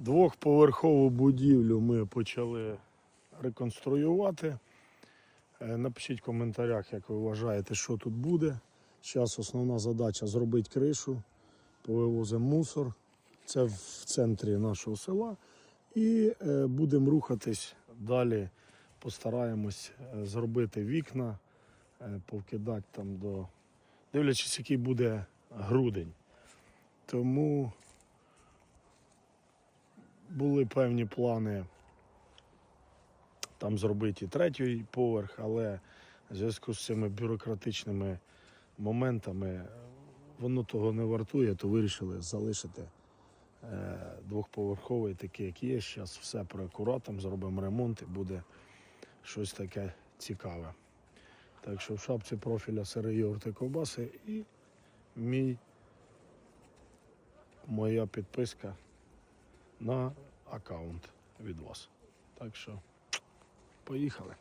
Двохповерхову будівлю ми почали реконструювати. Е, Напишіть в коментарях, як ви вважаєте, що тут буде. Зараз основна задача зробити кришу, повивозимо мусор. Це в центрі нашого села. І е, будемо рухатись далі. Постараємось е, зробити вікна, повкидати там до. Дивлячись, який буде грудень. Тому були певні плани там зробити і третій поверх, але в зв'язку з цими бюрократичними моментами воно того не вартує, то вирішили залишити е, двохповерховий такий, як є. Зараз все проакуратом, зробимо ремонт і буде щось таке цікаве. Так що в шапці профіля сири йогурти ковбаси і мій, моя підписка на аккаунт від вас. Так що поїхали.